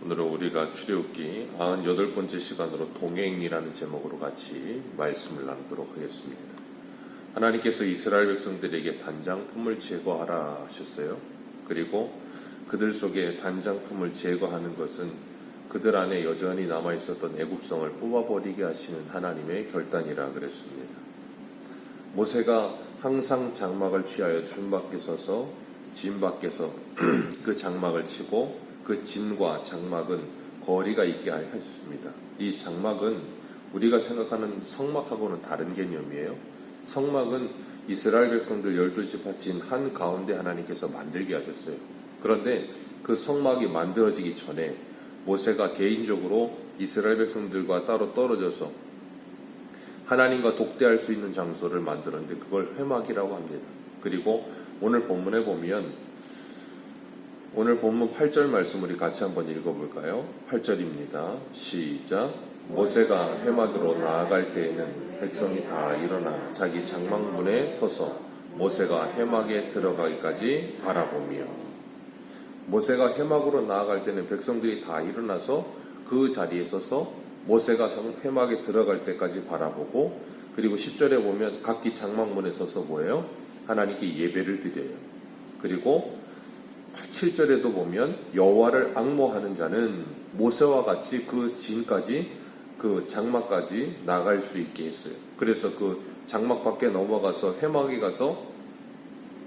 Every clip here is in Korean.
오늘은 우리가 출애굽기 98번째 시간으로 동행이라는 제목으로 같이 말씀을 나누도록 하겠습니다. 하나님께서 이스라엘 백성들에게 단장 품을 제거하라 하셨어요. 그리고 그들 속에 단장 품을 제거하는 것은 그들 안에 여전히 남아 있었던 애굽성을 뽑아버리게 하시는 하나님의 결단이라 그랬습니다. 모세가 항상 장막을 취하여 준 밖에 서서 진 밖에서 그 장막을 치고 그 진과 장막은 거리가 있게 하셨습니다. 이 장막은 우리가 생각하는 성막하고는 다른 개념이에요. 성막은 이스라엘 백성들 열두 지파친 한 가운데 하나님께서 만들게 하셨어요. 그런데 그 성막이 만들어지기 전에 모세가 개인적으로 이스라엘 백성들과 따로 떨어져서 하나님과 독대할 수 있는 장소를 만들었는데 그걸 회막이라고 합니다. 그리고 오늘 본문에 보면 오늘 본문 8절 말씀 우리 같이 한번 읽어볼까요? 8절입니다. 시작. 모세가 회막으로 나아갈 때에는 백성이 다 일어나 자기 장막문에 서서 모세가 회막에 들어가기까지 바라보며 모세가 회막으로 나아갈 때는 백성들이 다 일어나서 그 자리에 서서 모세가 회막에 들어갈 때까지 바라보고 그리고 10절에 보면 각기 장막문에 서서 뭐예요? 하나님께 예배를 드려요. 그리고 7절에도 보면 여호와를 악모하는 자는 모세와 같이 그 진까지 그 장막까지 나갈 수 있게 했어요. 그래서 그 장막 밖에 넘어가서 해막에 가서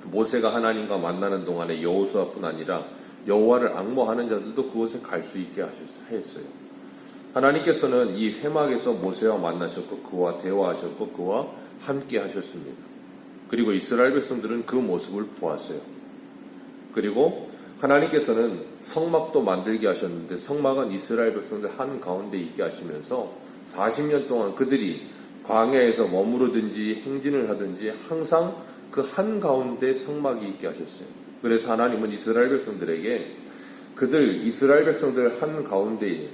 모세가 하나님과 만나는 동안에 여호수아뿐 아니라 여호와를 악모하는 자들도 그곳에 갈 수 있게 하셨어요. 하나님께서는 이 회막에서 모세와 만나셨고 그와 대화하셨고 그와 함께 하셨습니다. 그리고 이스라엘 백성들은 그 모습을 보았어요. 그리고 하나님께서는 성막도 만들게 하셨는데 성막은 이스라엘 백성들 한 가운데 있게 하시면서 40년 동안 그들이 광야에서 머무르든지 행진을 하든지 항상 그 한 가운데 성막이 있게 하셨어요. 그래서 하나님은 이스라엘 백성들에게 그들 이스라엘 백성들 한 가운데에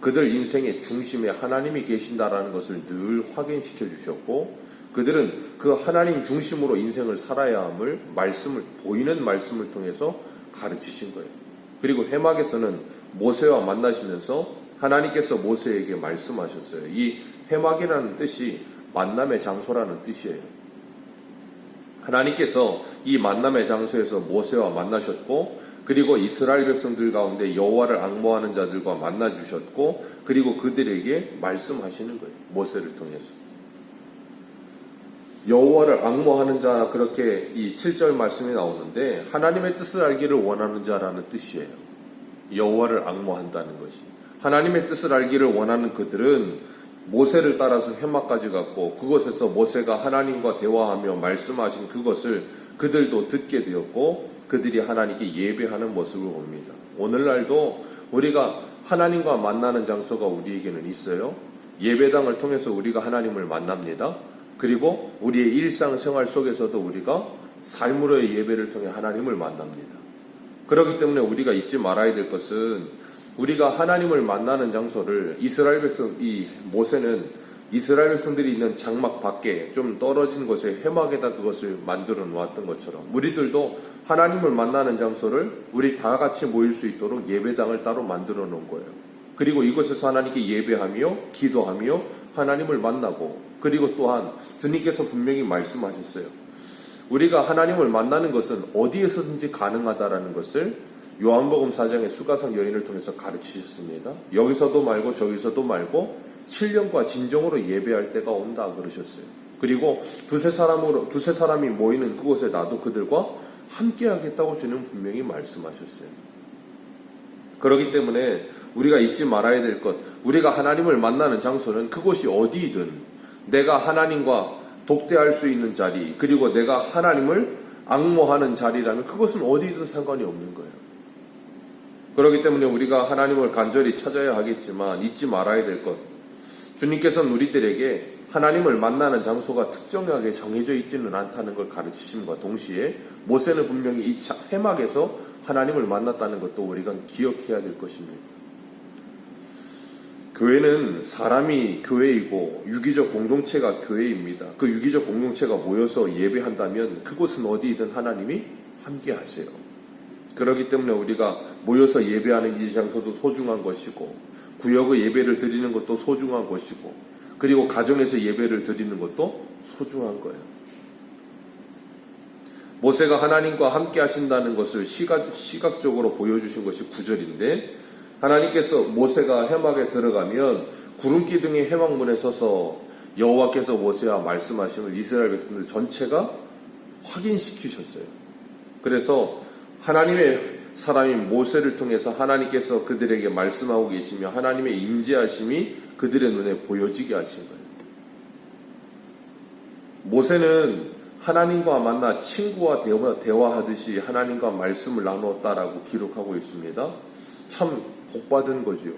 그들 인생의 중심에 하나님이 계신다라는 것을 늘 확인시켜 주셨고 그들은 그 하나님 중심으로 인생을 살아야 함을 말씀을 보이는 말씀을 통해서 가르치신 거예요. 그리고 해막에서는 모세와 만나시면서 하나님께서 모세에게 말씀하셨어요. 이 해막이라는 뜻이 만남의 장소라는 뜻이에요. 하나님께서 이 만남의 장소에서 모세와 만나셨고 그리고 이스라엘 백성들 가운데 여호와를 악모하는 자들과 만나 주셨고 그리고 그들에게 말씀하시는 거예요. 모세를 통해서. 여호와를 악모하는 자 그렇게 이 7절 말씀이 나오는데 하나님의 뜻을 알기를 원하는 자라는 뜻이에요. 여호와를 악모한다는 것이. 하나님의 뜻을 알기를 원하는 그들은 모세를 따라서 해막까지 갔고 그곳에서 모세가 하나님과 대화하며 말씀하신 그것을 그들도 듣게 되었고 그들이 하나님께 예배하는 모습을 봅니다. 오늘날도 우리가 하나님과 만나는 장소가 우리에게는 있어요. 예배당을 통해서 우리가 하나님을 만납니다. 그리고 우리의 일상생활 속에서도 우리가 삶으로의 예배를 통해 하나님을 만납니다. 그렇기 때문에 우리가 잊지 말아야 될 것은 우리가 하나님을 만나는 장소를 이스라엘 백성, 이 모세는 이스라엘 백성들이 있는 장막 밖에 좀 떨어진 곳에 해막에다 그것을 만들어 놓았던 것처럼 우리들도 하나님을 만나는 장소를 우리 다 같이 모일 수 있도록 예배당을 따로 만들어 놓은 거예요. 그리고 이곳에서 하나님께 예배하며 기도하며 하나님을 만나고 그리고 또한 주님께서 분명히 말씀하셨어요. 우리가 하나님을 만나는 것은 어디에서든지 가능하다라는 것을 요한복음 4장의 수가성 여인을 통해서 가르치셨습니다. 여기서도 말고 저기서도 말고 7년과 진정으로 예배할 때가 온다 그러셨어요. 그리고 두세 사람으로 두세 사람이 모이는 그곳에 나도 그들과 함께 하겠다고 주님 분명히 말씀하셨어요. 그렇기 때문에 우리가 잊지 말아야 될 것, 우리가 하나님을 만나는 장소는 그곳이 어디든 내가 하나님과 독대할 수 있는 자리, 그리고 내가 하나님을 악모하는 자리라면 그것은 어디든 상관이 없는 거예요. 그렇기 때문에 우리가 하나님을 간절히 찾아야 하겠지만 잊지 말아야 될 것. 주님께서는 우리들에게 하나님을 만나는 장소가 특정하게 정해져 있지는 않다는 걸 가르치심과 동시에 모세는 분명히 이 해막에서 하나님을 만났다는 것도 우리가 기억해야 될 것입니다. 교회는 사람이 교회이고 유기적 공동체가 교회입니다. 그 유기적 공동체가 모여서 예배한다면 그곳은 어디이든 하나님이 함께 하세요. 그렇기 때문에 우리가 모여서 예배하는 이 장소도 소중한 것이고 구역의 예배를 드리는 것도 소중한 것이고 그리고 가정에서 예배를 드리는 것도 소중한 거예요. 모세가 하나님과 함께 하신다는 것을 시각, 시각적으로 보여주신 것이 구절인데 하나님께서 모세가 해막에 들어가면 구름 기둥의 해막문에 서서 여호와께서 모세와 말씀하심을 이스라엘 백성들 전체가 확인시키셨어요. 그래서 하나님의 사람인 모세를 통해서 하나님께서 그들에게 말씀하고 계시며 하나님의 임재하심이 그들의 눈에 보여지게 하신 거예요. 모세는 하나님과 만나 친구와 대화, 대화 하듯이 하나님과 말씀을 나누었다라고 기록하고 있습니다. 참 복받은 거지요.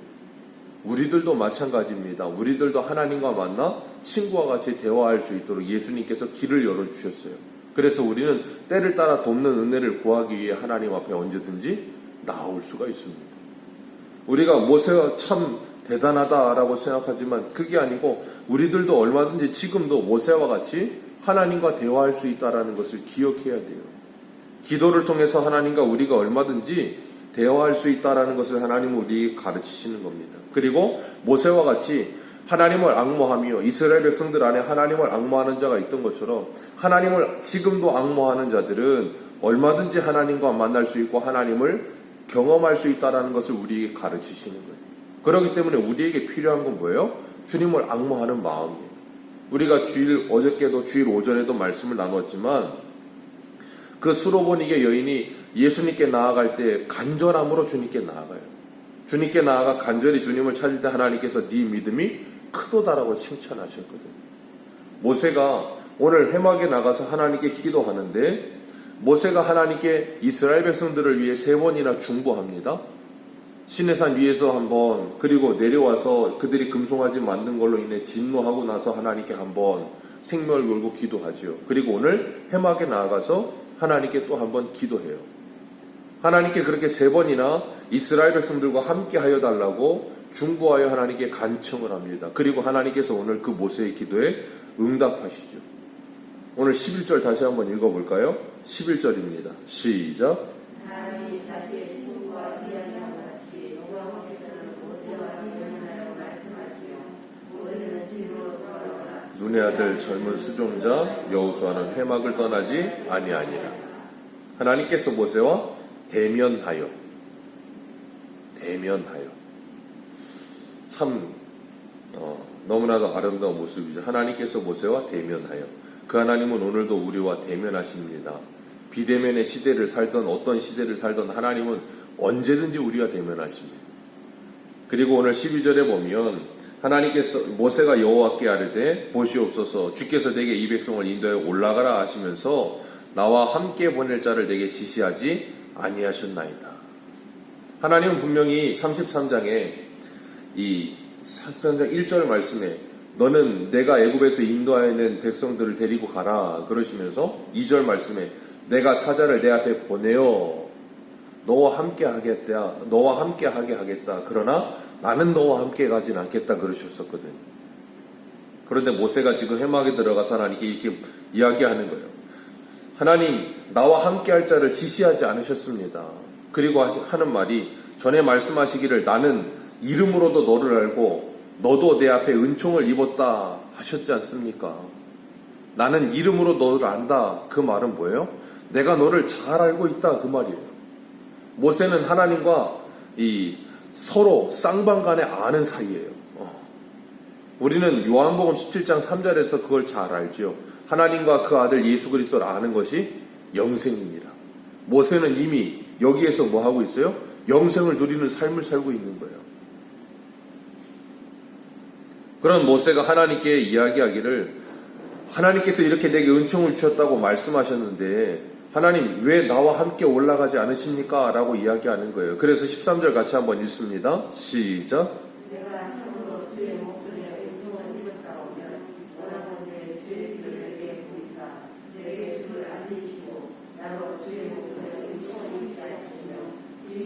우리들도 마찬가지입니다. 우리들도 하나님과 만나 친구와 같이 대화할 수 있도록 예수님께서 길을 열어주셨어요. 그래서 우리는 때를 따라 돕는 은혜를 구하기 위해 하나님 앞에 언제든지 나올 수가 있습니다. 우리가 모세가 참 대단하다라고 생각하지만 그게 아니고 우리들도 얼마든지 지금도 모세와 같이 하나님과 대화할 수 있다라는 것을 기억해야 돼요. 기도를 통해서 하나님과 우리가 얼마든지 대화할 수 있다라는 것을 하나님은 우리에게 가르치시는 겁니다. 그리고 모세와 같이 하나님을 악모하며 이스라엘 백성들 안에 하나님을 악모하는 자가 있던 것처럼 하나님을 지금도 악모하는 자들은 얼마든지 하나님과 만날 수 있고 하나님을 경험할 수 있다라는 것을 우리에게 가르치시는 거예요. 그렇기 때문에 우리에게 필요한 건 뭐예요? 주님을 악모하는 마음이에요. 우리가 주일 어저께도 주일 오전에도 말씀을 나눴지만 그 수로보니게 여인이 예수님께 나아갈 때 간절함으로 주님께 나아가요. 주님께 나아가 간절히 주님을 찾을 때 하나님께서 네 믿음이 크도다라고 칭찬하셨거든요. 모세가 오늘 해막에 나가서 하나님께 기도하는데 모세가 하나님께 이스라엘 백성들을 위해 세 번이나 중보합니다. 시내산 위에서 한번 그리고 내려와서 그들이 금송아지 만든 걸로 인해 진노하고 나서 하나님께 한번 생명을 걸고 기도하지요. 그리고 오늘 해막에 나아가서 하나님께 또 한번 기도해요. 하나님께 그렇게 세 번이나 이스라엘 백성들과 함께 하여 달라고 중보하여 하나님께 간청을 합니다. 그리고 하나님께서 오늘 그 모세의 기도에 응답하시죠. 오늘 11절 다시 한번 읽어볼까요? 11절입니다. 시작. 사람이 자기의 친구와 이야기한 같이 여호와께서는 모세와 대면하여 말씀하시며 모세는 집으로 돌아오라 눈의 아들 젊은 수종자 여우수아는 해막을 떠나지 아니하니라. 하나님께서 모세와 대면하여 대면하여 참 어, 너무나도 아름다운 모습이죠. 하나님께서 모세와 대면하여 그 하나님은 오늘도 우리와 대면하십니다. 비대면의 시대를 살던 어떤 시대를 살던 하나님은 언제든지 우리와 대면하십니다. 그리고 오늘 12절에 보면 하나님께서 모세가 여호와께 아뢰되 보시옵소서 주께서 내게 이 백성을 인도하여 올라가라 하시면서 나와 함께 보낼 자를 내게 지시하지 아니하셨나이다. 하나님은 분명히 33장에 이 33장 1절 말씀에 너는 내가 애굽에서 인도하여낸 백성들을 데리고 가라 그러시면서 2절 말씀에 내가 사자를 내 앞에 보내어 너와 함께 하겠다 너와 함께 하게 하겠다 그러나 나는 너와 함께 가진 않겠다 그러셨었거든 그런데 모세가 지금 해막에 들어가서 하나님께 이렇게 이야기하는 거예요 하나님 나와 함께 할 자를 지시하지 않으셨습니다 그리고 하는 말이 전에 말씀하시기를 나는 이름으로도 너를 알고 너도 내 앞에 은총을 입었다 하셨지 않습니까? 나는 이름으로 너를 안다. 그 말은 뭐예요? 내가 너를 잘 알고 있다. 그 말이에요. 모세는 하나님과 이 서로 쌍방간에 아는 사이예요. 어. 우리는 요한복음 17장 3절에서 그걸 잘 알지요. 하나님과 그 아들 예수 그리스도를 아는 것이 영생이니라. 모세는 이미 여기에서 뭐 하고 있어요? 영생을 누리는 삶을 살고 있는 거예요. 그런 모세가 하나님께 이야기하기를 하나님께서 이렇게 내게 은총을 주셨다고 말씀하셨는데 하나님 왜 나와 함께 올라가지 않으십니까? 라고 이야기하는 거예요. 그래서 13절 같이 한번 읽습니다. 시작.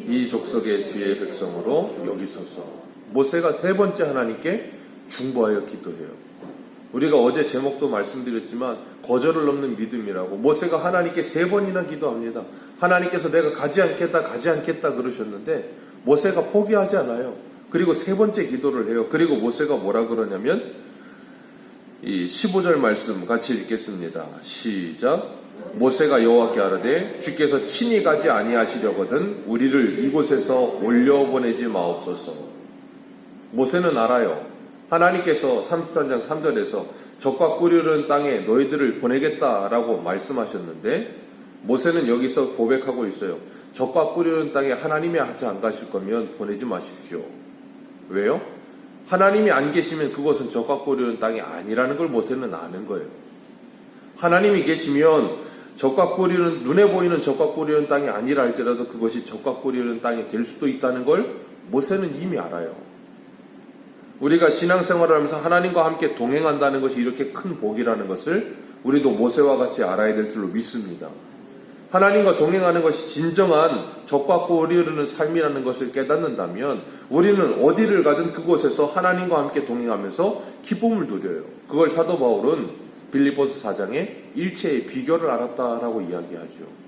이 족속의 주의 백성으로 여기소서. 모세가 세 번째 하나님께 중보하여 기도해요. 우리가 어제 제목도 말씀드렸지만 거절을 넘는 믿음이라고 모세가 하나님께 세 번이나 기도합니다. 하나님께서 내가 가지 않겠다 가지 않겠다 그러셨는데 모세가 포기하지 않아요. 그리고 세 번째 기도를 해요. 그리고 모세가 뭐라 그러냐면 이 15절 말씀 같이 읽겠습니다. 시작. 모세가 여호와께 아뢰되 주께서 친히 가지 아니하시려거든 우리를 이곳에서 올려보내지 마옵소서. 모세는 알아요. 하나님께서 33장 3절에서 적과 꿀이르는 땅에 너희들을 보내겠다라고 말씀하셨는데 모세는 여기서 고백하고 있어요. 적과 꿀이르는 땅에 하나님이 하지 안 가실 거면 보내지 마십시오. 왜요? 하나님이 안 계시면 그것은 적과 꿀이르는 땅이 아니라는 걸 모세는 아는 거예요. 하나님이 계시면 적과 꿀이는 눈에 보이는 적과 꿀이는 땅이 아니라 할지라도 그것이 적과 꿀이는 땅이 될 수도 있다는 걸 모세는 이미 알아요. 우리가 신앙생활을 하면서 하나님과 함께 동행한다는 것이 이렇게 큰 복이라는 것을 우리도 모세와 같이 알아야 될 줄로 믿습니다. 하나님과 동행하는 것이 진정한 적과 꿀이 흐르는 삶이라는 것을 깨닫는다면 우리는 어디를 가든 그곳에서 하나님과 함께 동행하면서 기쁨을 누려요. 그걸 사도 바울은 빌리포스 4장에 일체의 비결을 알았다라고 이야기하죠.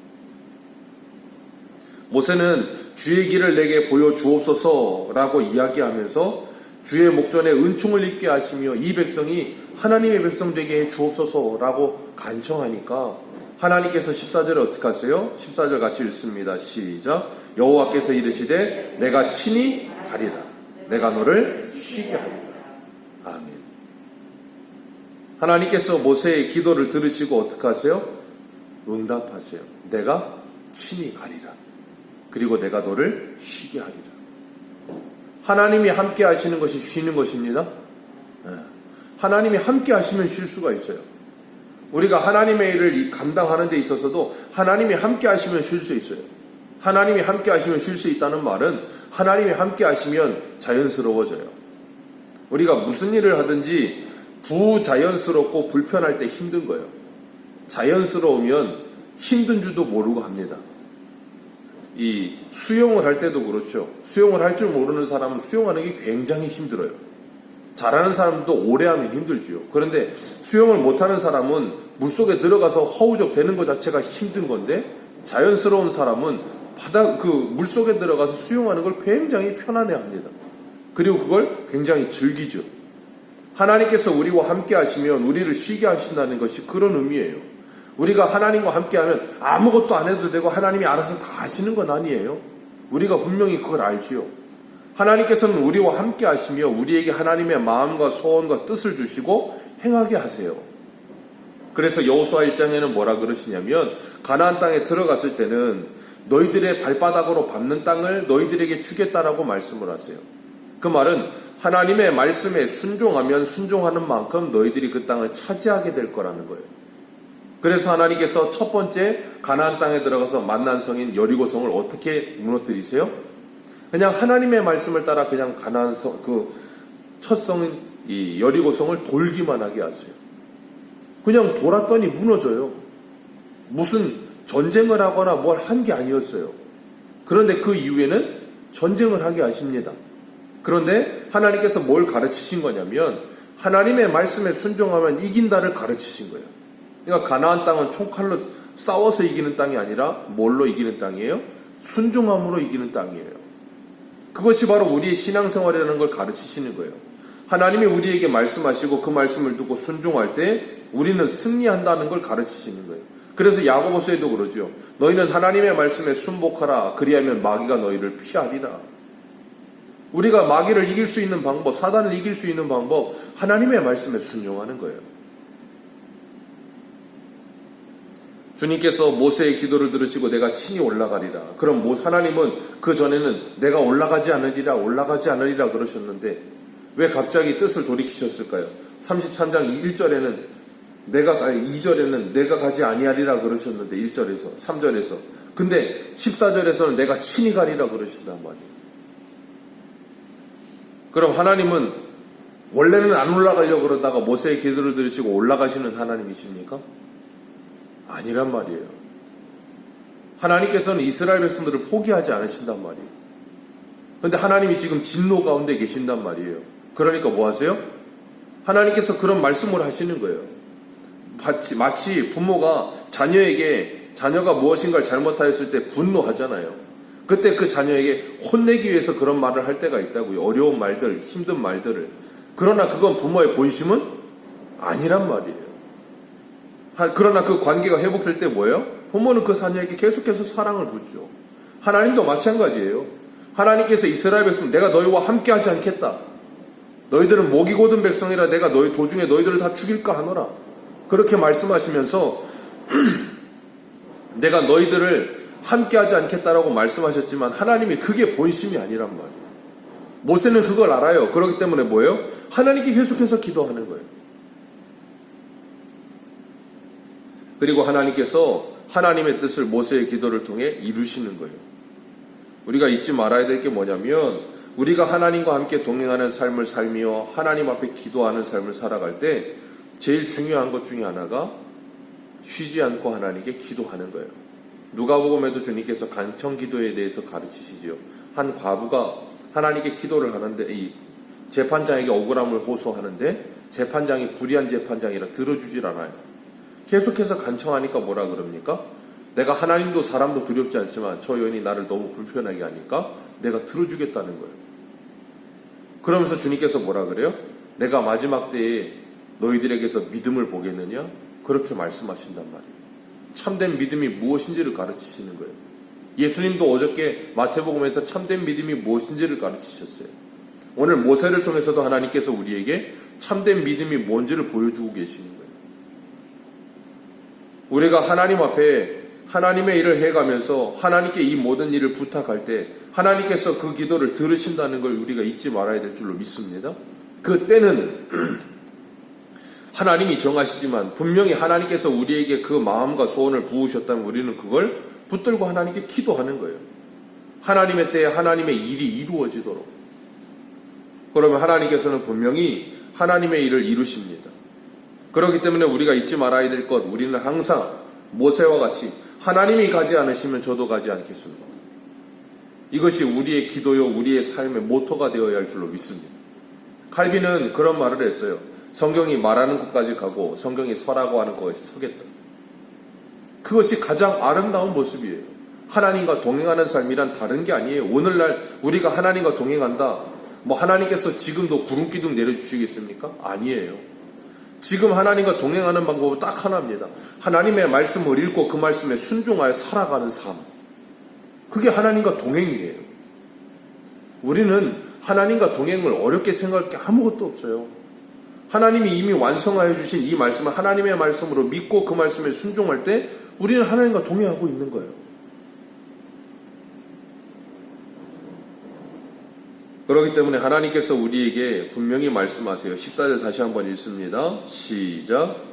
모세는 주의 길을 내게 보여 주옵소서라고 이야기하면서 주의 목전에 은총을 입게 하시며 이 백성이 하나님의 백성 되게 해 주옵소서라고 간청하니까 하나님께서 14절에 어떻게 하세요? 14절 같이 읽습니다. 시작. 여호와께서 이르시되 내가 친히 가리라. 내가 너를 쉬게 하리라. 아멘. 하나님께서 모세의 기도를 들으시고 어떻게 하세요? 응답하세요. 내가 친히 가리라. 그리고 내가 너를 쉬게 하리라. 하나님이 함께 하시는 것이 쉬는 것입니다. 예. 하나님이 함께 하시면 쉴 수가 있어요. 우리가 하나님의 일을 감당하는 데 있어서도 하나님이 함께 하시면 쉴 수 있어요. 하나님이 함께 하시면 쉴 수 있다는 말은 하나님이 함께 하시면 자연스러워져요. 우리가 무슨 일을 하든지 부자연스럽고 불편할 때 힘든 거예요. 자연스러우면 힘든 줄도 모르고 합니다. 이 수영을 할 때도 그렇죠. 수영을 할 줄 모르는 사람은 수영하는 게 굉장히 힘들어요. 잘하는 사람도 오래 하면 힘들지요. 그런데 수영을 못하는 사람은 물속에 들어가서 허우적 되는 것 자체가 힘든 건데 자연스러운 사람은 바다 그 물속에 들어가서 수영하는 걸 굉장히 편안해 합니다. 그리고 그걸 굉장히 즐기죠. 하나님께서 우리와 함께 하시면 우리를 쉬게 하신다는 것이 그런 의미예요. 우리가 하나님과 함께 하면 아무것도 안 해도 되고 하나님이 알아서 다 하시는 건 아니에요. 우리가 분명히 그걸 알지요. 하나님께서는 우리와 함께 하시며 우리에게 하나님의 마음과 소원과 뜻을 주시고 행하게 하세요. 그래서 여호수아 1장에는 뭐라 그러시냐면 가나안 땅에 들어갔을 때는 너희들의 발바닥으로 밟는 땅을 너희들에게 주겠다라고 말씀을 하세요. 그 말은 하나님의 말씀에 순종하면 순종하는 만큼 너희들이 그 땅을 차지하게 될 거라는 거예요. 그래서 하나님께서 첫 번째 가나안 땅에 들어가서 만난 성인 여리고성을 어떻게 무너뜨리세요? 그냥 하나님의 말씀을 따라 그냥 가나안 성, 그 첫 성인 이 여리고성을 돌기만 하게 하세요. 그냥 돌았더니 무너져요. 무슨 전쟁을 하거나 뭘 한 게 아니었어요. 그런데 그 이후에는 전쟁을 하게 하십니다. 그런데 하나님께서 뭘 가르치신 거냐면 하나님의 말씀에 순종하면 이긴다를 가르치신 거예요. 그러니까 가나안 땅은 총칼로 싸워서 이기는 땅이 아니라 뭘로 이기는 땅이에요? 순종함으로 이기는 땅이에요. 그것이 바로 우리의 신앙생활이라는 걸 가르치시는 거예요. 하나님이 우리에게 말씀하시고 그 말씀을 듣고 순종할 때 우리는 승리한다는 걸 가르치시는 거예요. 그래서 야고보서에도 그러죠. 너희는 하나님의 말씀에 순복하라. 그리하면 마귀가 너희를 피하리라. 우리가 마귀를 이길 수 있는 방법, 사단을 이길 수 있는 방법, 하나님의 말씀에 순종하는 거예요. 주님께서 모세의 기도를 들으시고 내가 친히 올라가리라. 그럼 하나님은 그 전에는 내가 올라가지 않으리라, 올라가지 않으리라 그러셨는데 왜 갑자기 뜻을 돌이키셨을까요? 33장 1절에는 내가 2절에는 내가 가지 아니하리라 그러셨는데 1절에서 3절에서 근데 14절에서는 내가 친히 가리라 그러신단 말이에요. 그럼 하나님은 원래는 안 올라가려고 그러다가 모세의 기도를 들으시고 올라가시는 하나님이십니까? 아니란 말이에요. 하나님께서는 이스라엘 백성들을 포기하지 않으신단 말이에요. 그런데 하나님이 지금 진노 가운데 계신단 말이에요. 그러니까 뭐 하세요? 하나님께서 그런 말씀을 하시는 거예요. 마치, 마치 부모가 자녀에게 자녀가 무엇인가를 잘못하였을 때 분노하잖아요. 그때 그 자녀에게 혼내기 위해서 그런 말을 할 때가 있다고요. 어려운 말들, 힘든 말들을. 그러나 그건 부모의 본심은 아니란 말이에요. 하- 그러나 그 관계가 회복될 때 뭐예요? 부모는 그 자녀에게 계속해서 사랑을 붓죠. 하나님도 마찬가지예요. 하나님께서 이스라엘 백성 내가 너희와 함께 하지 않겠다. 너희들은 목이 고든 백성이라 내가 너희 도중에 너희들을 다 죽일까 하노라. 그렇게 말씀하시면서 내가 너희들을 함께 하지 않겠다라고 말씀하셨지만 하나님이 그게 본심이 아니란 말이에요. 모세는 그걸 알아요. 그렇기 때문에 뭐예요? 하나님께 계속해서 기도하는 거예요. 그리고 하나님께서 하나님의 뜻을 모세의 기도를 통해 이루시는 거예요. 우리가 잊지 말아야 될 게 뭐냐면 우리가 하나님과 함께 동행하는 삶을 살며 하나님 앞에 기도하는 삶을 살아갈 때 제일 중요한 것 중에 하나가 쉬지 않고 하나님께 기도하는 거예요. 누가복음에도 주님께서 간청 기도에 대해서 가르치시지요. 한 과부가 하나님께 기도를 하는데 이 재판장에게 억울함을 호소하는데 재판장이 불의한 재판장이라 들어주질 않아요. 계속해서 간청하니까 뭐라 그럽니까? 내가 하나님도 사람도 두렵지 않지만 저 여인이 나를 너무 불편하게 하니까 내가 들어주겠다는 거예요. 그러면서 주님께서 뭐라 그래요? 내가 마지막 때에 너희들에게서 믿음을 보겠느냐? 그렇게 말씀하신단 말이에요. 참된 믿음이 무엇인지를 가르치시는 거예요. 예수님도 어저께 마태복음에서 참된 믿음이 무엇인지를 가르치셨어요. 오늘 모세를 통해서도 하나님께서 우리에게 참된 믿음이 뭔지를 보여주고 계시는 거예요. 우리가 하나님 앞에 하나님의 일을 해가면서 하나님께 이 모든 일을 부탁할 때 하나님께서 그 기도를 들으신다는 걸 우리가 잊지 말아야 될 줄로 믿습니다. 그 때는 하나님이 정하시지만 분명히 하나님께서 우리에게 그 마음과 소원을 부으셨다면 우리는 그걸 붙들고 하나님께 기도하는 거예요. 하나님의 때에 하나님의 일이 이루어지도록. 그러면 하나님께서는 분명히 하나님의 일을 이루십니다. 그렇기 때문에 우리가 잊지 말아야 될 것, 우리는 항상 모세와 같이 하나님이 가지 않으시면 저도 가지 않겠습니다. 이것이 우리의 기도요, 우리의 삶의 모토가 되어야 할 줄로 믿습니다. 칼빈은 그런 말을 했어요. 성경이 말하는 곳까지 가고 성경이 서라고 하는 곳에 서겠다. 그것이 가장 아름다운 모습이에요. 하나님과 동행하는 삶이란 다른 게 아니에요. 오늘날 우리가 하나님과 동행한다. 뭐 하나님께서 지금도 구름 기둥 내려주시겠습니까? 아니에요. 지금 하나님과 동행하는 방법은 딱 하나입니다. 하나님의 말씀을 읽고 그 말씀에 순종하여 살아가는 삶. 그게 하나님과 동행이에요. 우리는 하나님과 동행을 어렵게 생각할 게 아무것도 없어요. 하나님이 이미 완성하여 주신 이 말씀을 하나님의 말씀으로 믿고 그 말씀에 순종할 때 우리는 하나님과 동행하고 있는 거예요. 그렇기 때문에 하나님께서 우리에게 분명히 말씀하세요. 14절 다시 한번 읽습니다. 시작.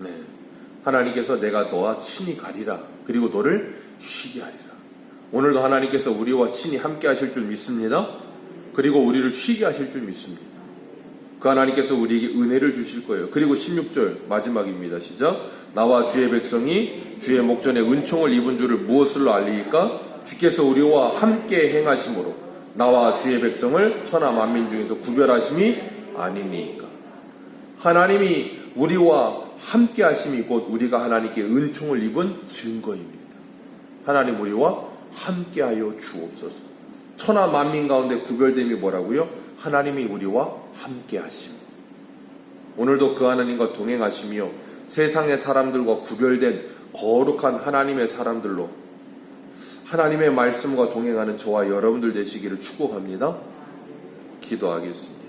네. 하나님께서 내가 너와 친히 가리라. 그리고 너를 쉬게 하리라. 오늘도 하나님께서 우리와 친히 함께 하실 줄 믿습니다. 그리고 우리를 쉬게 하실 줄 믿습니다. 그 하나님께서 우리에게 은혜를 주실 거예요. 그리고 16절 마지막입니다. 시작. 나와 주의 백성이 주의 목전에 은총을 입은 줄을 무엇을로 알리니까 주께서 우리와 함께 행하심으로 나와 주의 백성을 천하 만민 중에서 구별하심이 아니니까. 하나님이 우리와 함께 하심이 곧 우리가 하나님께 은총을 입은 증거입니다. 하나님 우리와 함께하여 주옵소서. 천하 만민 가운데 구별됨이 뭐라고요? 하나님이 우리와 함께하심. 오늘도 그 하나님과 동행하시며 세상의 사람들과 구별된 거룩한 하나님의 사람들로 하나님의 말씀과 동행하는 저와 여러분들 되시기를 축복합니다. 기도하겠습니다.